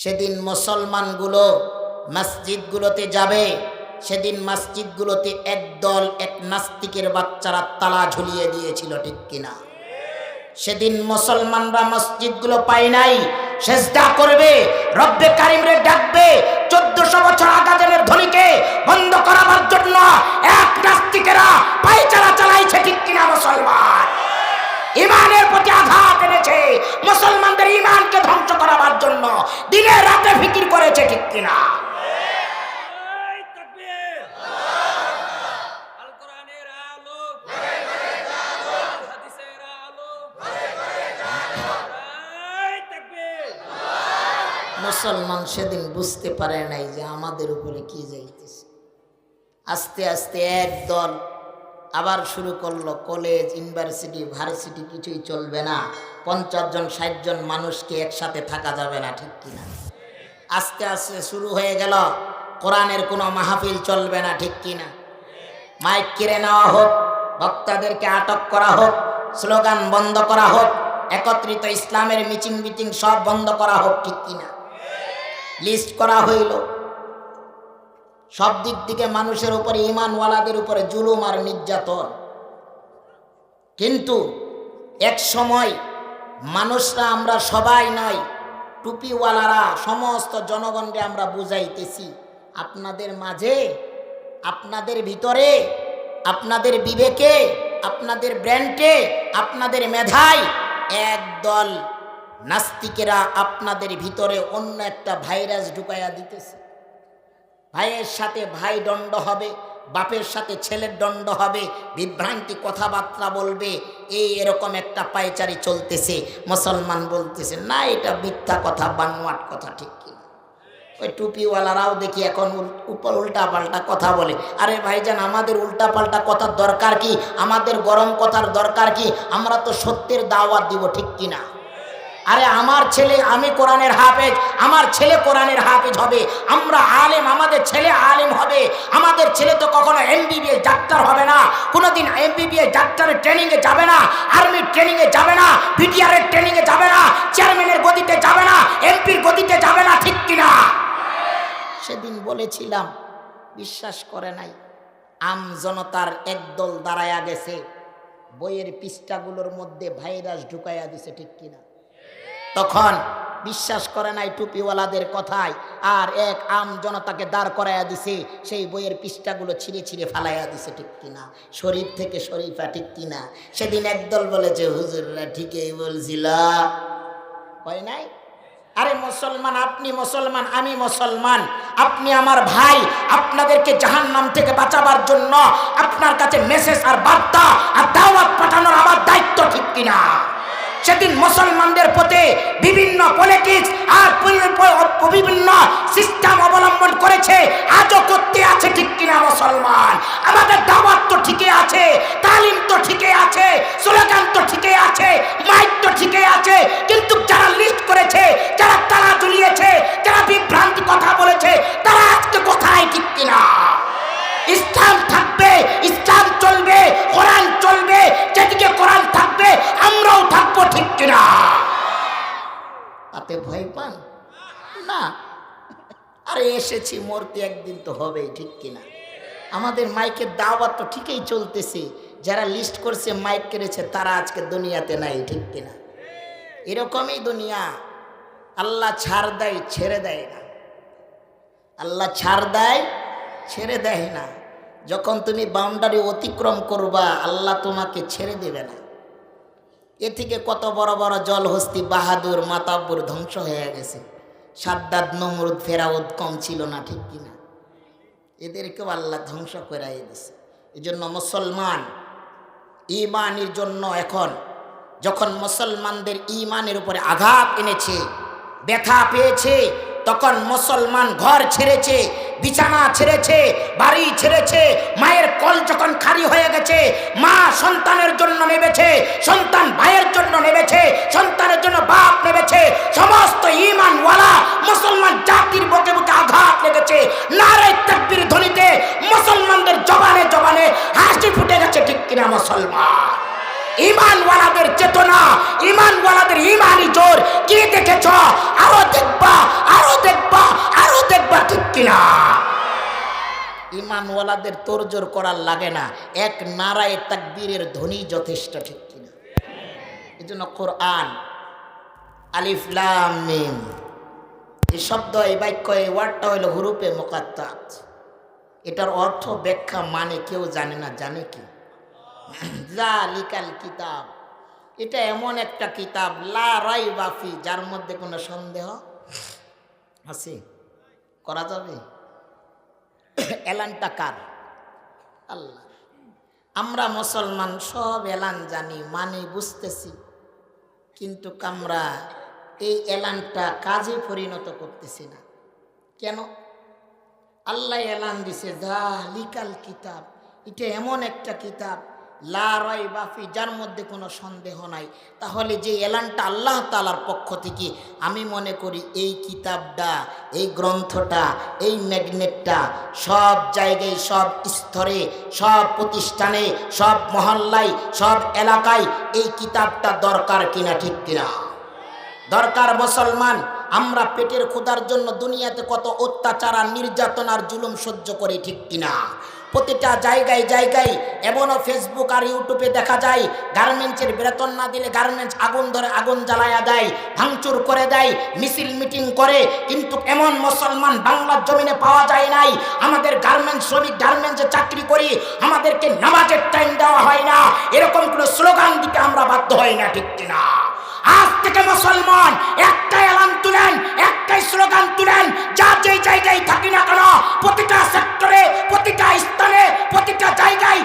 সেদিন মুসলমানগুলো মসজিদগুলোতে যাবে, সেদিন মসজিদগুলোতে একদল এক নাস্তিকের বাচ্চারা তালা ঝুলিয়ে দিয়েছিল, ঠিক কিনা? সেদিন মুসলমানরা মসজিদগুলো পায় নাই, সেজদা করবে, রব্বে কারিমরে ডাকবে, চোদ্দশো বছর আগাজনের ধনীকে বন্ধ করাবার জন্য এক নাস্তিকেরা পায়চারা চালাইছে, ঠিক কিনা মুসলমান? ইমানের প্রতি আঘাত এনেছে ধ্বংস করাবার জন্য দিনে রাতে ফিকির করেছে ঠিক কিনা? মুসলমান সেদিন বুঝতে পারে নাই যে আমাদের উপরে কি যাইতেছে। আস্তে আস্তে এক দল আবার শুরু করল কলেজ, ইউনিভার্সিটি, ভার্সিটি, কিছুই চলবে না। পঞ্চাশ জন, ষাট জন মানুষকে একসাথে থাকা যাবে না, ঠিক কিনা? আস্তে আস্তে শুরু হয়ে গেল। কোরআনের কোনো মাহফিল চলবে না, ঠিক কিনা? মাইক কেড়ে নেওয়া হোক, বক্তাদেরকে আটক করা হোক, স্লোগান বন্ধ করা হোক, একত্রিত ইসলামের মিটিং মিটিং সব বন্ধ করা হোক, ঠিক কিনা? লিস্ট করা হইল। সব দিক থেকে মানুষের উপরে ইমানওয়ালাদের উপরে জুলুম আর নির্যাতন। কিন্তু এক সময় মানুষরা আমরা সবাই নয়, টুপিওয়ালারা, সমস্ত জনগণকে আমরা বুঝাইতেছি, আপনাদের মাঝে, আপনাদের ভিতরে, আপনাদের বিবেকে, আপনাদের ব্র্যান্ডে, আপনাদের মেধায় একদল নাস্তিকেরা আপনাদের ভিতরে অন্য একটা ভাইরাস ঢুকাইয়া দিতেছে। ভাইয়ের সাথে ভাই দণ্ড হবে, বাপের সাথে ছেলের দণ্ড হবে, বিভ্রান্তি কথাবার্তা বলবে, এই এরকম একটা পায়চারি চলতেছে, মুসলমান বলতেছে, না, এটা মিথ্যা কথা, বানোয়াট কথা, ঠিক কিনা ওই টুপিওয়ালারাও দেখি এখন উপর উল্টা পাল্টা কথা বলে। আরে ভাইজান, আমাদের উল্টা পাল্টা কথার দরকার কি? আমাদের গরম কথার দরকার কি? আমরা তো সত্যের দাওয়াত দিব, ঠিক কিনা আরে আমার ছেলে, আমি কোরআনের হাফেজ, আমার ছেলে কোরআনের হাফেজ হবে। আমরা আলেম, আমাদের ছেলে আলেম হবে। আমাদের ছেলে তো কখনো এমবিবিএস ডাক্তার হবে না। কোনোদিন এমবিবিএস ডাক্তারের ট্রেনিংয়ে যাবে না আর্মির ট্রেনিংয়ে যাবে না বিটিআরের ট্রেনিংয়ে যাবে না চেয়ারম্যানের গদিতে যাবে না এমপির গদিতে যাবে না, ঠিক কিনা সেদিন বলেছিলাম, বিশ্বাস করে নাই, আম জনতার একদল দাঁড়ায়া গেছে, বইয়ের পৃষ্ঠাগুলোর মধ্যে ভাইরাস ঢুকাইয়া দিছে, ঠিক কিনা তখন বিশ্বাস করে নাই টুপিওয়ালাদের কথায়, আর এক আম জনতাকে দাঁড় করাইয়া দিছে, সেই বইয়ের পৃষ্ঠাগুলো ছিঁড়ে ছিঁড়ে ফালাইয়া দিছে, ঠিক কিনা? শরীফ থেকে শরীফা, ঠিক কিনা? সেদিন একদল বলেছে হুজুররা ঠিকই বলছিল। হয় নাই? আরে মুসলমান, আপনি মুসলমান, আমি মুসলমান। আপনি আমার ভাই, আপনাদেরকে জাহান নাম থেকে বাঁচাবার জন্য আপনার কাছে মেসেজ আর বার্তা আর দাওয়াত পাঠানোর আমার দায়িত্ব, ঠিক কিনা? সেদিন মুসলমানদের প্রতি বিভিন্ন পলিটিক্স আর বিভিন্ন সিস্টেম অবলম্বন করেছে। আজও করতে আছে ঠিক কিনা মুসলমান? আমাদের দাওয়াত তো ঠিকই আছে, তালিম তো ঠিকই আছে, স্লোগান তো ঠিকই আছে, মাইক তো ঠিকই আছে, কিন্তু যারা লিস্ট করেছে, যারা তারা ঝুলিয়েছে, যারা বিভ্রান্তি কথা বলেছে তাতে ভয় পান? না। আরে এসেছি, মরতে একদিন তো হবেই, ঠিক কিনা? আমাদের মাইকের দাওয়াত তো ঠিকই চলতেছে। যারা লিস্ট করছে, মাইক কেড়েছে, তারা আজকে দুনিয়াতে নাই, ঠিক কিনা? এরকমই দুনিয়া। আল্লাহ ছাড় দেয়, ছেড়ে দেয় না। আল্লাহ ছাড় দেয়, ছেড়ে দেয় না। যখন তুমি বাউন্ডারি অতিক্রম করবা, আল্লাহ তোমাকে ছেড়ে দেবে না। এ থেকে কত বড় বড় জলহস্তি, বাহাদুর, মাতাব্বর ধ্বংস হয়ে গেছে। সাদ্দাদ নমরুদ, ফেরাউদ কম ছিল না, ঠিক কিনা এদেরকেও আল্লাহ ধ্বংস করাই দিছে। এই জন্য মুসলমান ইমানের জন্য এখন, যখন মুসলমানদের ইমানের উপরে আঘাত এনেছে, ব্যথা পেয়েছে তখন মুসলমান ঘর ছেড়েছে, বিছানা ছেড়েছে, বাড়ি ছেড়েছে, মায়ের কল যখন খালি হয়ে গেছে, মা সন্তানের জন্য নেবেছে, সন্তান ভাইয়ের জন্য নেবেছে, সন্তানের জন্য বাপ নেবেছে, সমস্ত ইমানওয়ালা মুসলমান জাতির বুকে বুকে আঘাত লেগেছে। নারে তাকবীর ধ্বনিতে মুসলমানদের জবানে জবানে হাসি ফুটে গেছে, ঠিক কিনা মুসলমান? ইমানওয়ালাদের চেতনা, ইমানওয়ালাদের ইমানই জোর, কি দেখেছ? আরও দেখবা আরও দেখবা আরও দেখবা ঠিক কিনা? ইমানওয়ালাদের তোরজোর করার লাগে না, এক নারায় তাকবীরের ধ্বনি যথেষ্ট ঠিক কিনা? এই জন্য কোরআন আলিফলাম মিম, এই শব্দ, এই বাক্য, এই ওয়ার্ডটা হইল হুরুপে মোকাত্তা এটার অর্থ ব্যাখ্যা মানে কেউ জানে না, জানে কি? লিকাল কিতাব। এটা এমন একটা কিতাব, লা রাই বাফি যার মধ্যে কোনো সন্দেহ আছে? করা যাবে? এলানটা কার? আল্লাহ। আমরা মুসলমান, সব এলান জানি মানে বুঝতেছি। কিন্তু আমরা এই এলানটা কাজে পরিণত করতেছি না। কেন? আল্লাহ এলান দিছে যা লিকাল কিতাব। এটা এমন একটা কিতাব লারাই বাফি যার মধ্যে কোনো সন্দেহ নাই। তাহলে যে এলানটা আল্লাহ তালার পক্ষ থেকে, আমি মনে করি এই কিতাবটা, এই গ্রন্থটা, এই ম্যাগনেটটা সব জায়গায়, সব স্তরে, সব প্রতিষ্ঠানে, সব মহল্লায়, সব এলাকায় এই কিতাবটা দরকার কিনা, ঠিক কিনা? দরকার মুসলমান, আমরা পেটের ক্ষুধার জন্য দুনিয়াতে কত অত্যাচার আর নির্যাতন আর জুলুম সহ্য করি, ঠিক কিনা? প্রতিটা জায়গায় জায়গায় এমনও ফেসবুক আর ইউটিউবে দেখা যায় গার্মেন্টসের বেতন না দিলে গার্মেন্টস আগুন ধরে আগুন জ্বালায়া দেয়, ভাঙচুর করে দেয়, মিছিল মিটিং করে, কিন্তু এমন মুসলমান বাংলার জমিনে পাওয়া যায় নাই। আমাদের গার্মেন্টস শ্রমিক গার্মেন্টসে চাকরি করি, আমাদেরকে নামাজের টাইম দেওয়া হয় না। এরকম কোনো স্লোগান দিতে আমরা বাধ্য হই না, ঠিক কিনা? আজ থেকে মুসলমান, একটাই এলান তুলেন, একটাই স্লোগান তুলেন, যা যেই জায়গায় থাকি না কেন, প্রতিটা সেক্টরে, প্রতিটা স্থানে, প্রতিটা জায়গায়